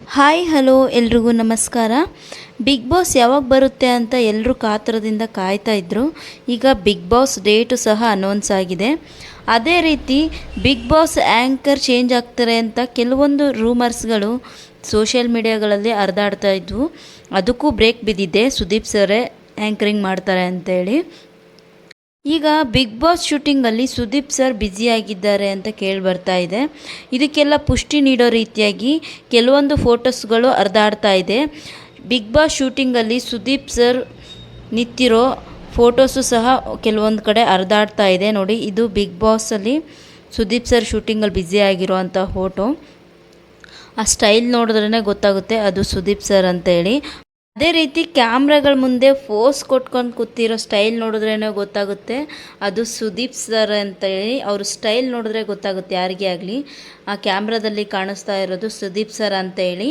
Hi, hello, ಎಲ್ರಿಗೂ ನಮಸ್ಕಾರ. Big boss ಯಾವಾಗ ಬರುತ್ತೆ ಅಂತ ಎಲ್ಲರೂ ಕಾತರದಿಂದ ಕಾಯ್ತಾ ಇದ್ರು. ಈಗ ಬಿಗ್ ಬಾಸ್ ಡೇಟು ಸಹ ಅನೌನ್ಸ್ ಆಗಿದೆ. ಅದೇ ರೀತಿ ಬಿಗ್ ಬಾಸ್ ಆ್ಯಂಕರ್ ಚೇಂಜ್ ಆಗ್ತಾರೆ ಅಂತ ಕೆಲವೊಂದು ರೂಮರ್ಸ್ಗಳು ಸೋಷಿಯಲ್ ಮೀಡಿಯಾಗಳಲ್ಲಿ ಹರಿದಾಡ್ತಾ ಇದ್ವು. ಅದಕ್ಕೂ ಬ್ರೇಕ್ ಬಿದ್ದಿದೆ. ಸುದೀಪ್ ಸರೇ ಆ್ಯಂಕರಿಂಗ್ ಮಾಡ್ತಾರೆ ಅಂತೇಳಿ. ಈಗ ಬಿಗ್ ಬಾಸ್ ಶೂಟಿಂಗಲ್ಲಿ ಸುದೀಪ್ ಸರ್ ಬ್ಯುಸಿಯಾಗಿದ್ದಾರೆ ಅಂತ ಕೇಳಿ ಬರ್ತಾ ಇದೆ. ಇದಕ್ಕೆಲ್ಲ ಪುಷ್ಟಿ ನೀಡೋ ರೀತಿಯಾಗಿ ಕೆಲವೊಂದು ಫೋಟೋಸ್ಗಳು ಹರಿದಾಡ್ತಾ ಇದೆ. ಬಿಗ್ ಬಾಸ್ ಶೂಟಿಂಗಲ್ಲಿ ಸುದೀಪ್ ಸರ್ ನಿಂತಿರೋ ಫೋಟೋಸು ಸಹ ಕೆಲವೊಂದು ಕಡೆ ಹರಿದಾಡ್ತಾ ಇದೆ. ನೋಡಿ, ಇದು ಬಿಗ್ ಬಾಸಲ್ಲಿ ಸುದೀಪ್ ಸರ್ ಶೂಟಿಂಗಲ್ಲಿ ಬ್ಯುಸಿ ಆಗಿರೋ ಅಂಥ ಫೋಟೋ ಆ ಸ್ಟೈಲ್ ನೋಡಿದ್ರೇ ಗೊತ್ತಾಗುತ್ತೆ ಅದು ಸುದೀಪ್ ಸರ್ ಅಂತೇಳಿ ಅದೇ ರೀತಿ ಕ್ಯಾಮ್ರಾಗಳ ಮುಂದೆ ಫೋಸ್ ಕೊಟ್ಕೊಂಡು ಕೂತಿರೋ ಸ್ಟೈಲ್ ನೋಡಿದ್ರೇ ಗೊತ್ತಾಗುತ್ತೆ. ಅದು ಸುದೀಪ್ ಸರ್ ಅಂತೇಳಿ ಅವ್ರ ಸ್ಟೈಲ್ ನೋಡಿದ್ರೆ ಗೊತ್ತಾಗುತ್ತೆ ಯಾರಿಗೇ ಆಗಲಿ. ಆ ಕ್ಯಾಮ್ರಾದಲ್ಲಿ ಕಾಣಿಸ್ತಾ ಇರೋದು ಸುದೀಪ್ ಸರ್ ಅಂತೇಳಿ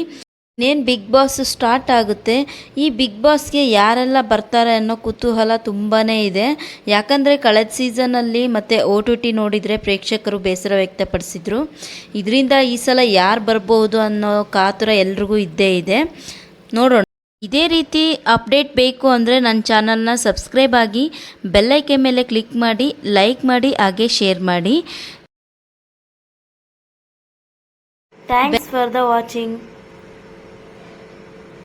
ಇನ್ನೇನು ಬಿಗ್ ಬಾಸ್ ಸ್ಟಾರ್ಟ್ ಆಗುತ್ತೆ. ಈ ಬಿಗ್ ಬಾಸ್ಗೆ ಯಾರೆಲ್ಲ ಬರ್ತಾರೆ ಅನ್ನೋ ಕುತೂಹಲ ತುಂಬಾ ಇದೆ. ಯಾಕಂದರೆ ಕಳೆದ ಸೀಸನಲ್ಲಿ ಮತ್ತು ಓ ಟಿ ಟಿ ನೋಡಿದರೆ ಪ್ರೇಕ್ಷಕರು ಬೇಸರ ವ್ಯಕ್ತಪಡಿಸಿದ್ರು. ಇದರಿಂದ ಈ ಸಲ ಯಾರು ಬರ್ಬೋದು ಅನ್ನೋ ಕಾತುರ ಎಲ್ರಿಗೂ ಇದ್ದೇ ಇದೆ. ನೋಡೋಣ. ಇದೇ ರೀತಿ ಅಪ್ಡೇಟ್ ಬೇಕು ಅಂದರೆ ನನ್ನ ಚಾನಲ್ನ ಸಬ್ಸ್ಕ್ರೈಬ್ ಆಗಿ ಬೆಲ್ಲೈಕೆ ಮೇಲೆ ಕ್ಲಿಕ್ ಮಾಡಿ, ಲೈಕ್ ಮಾಡಿ, ಹಾಗೆ ಶೇರ್ ಮಾಡಿ. Thanks for the watching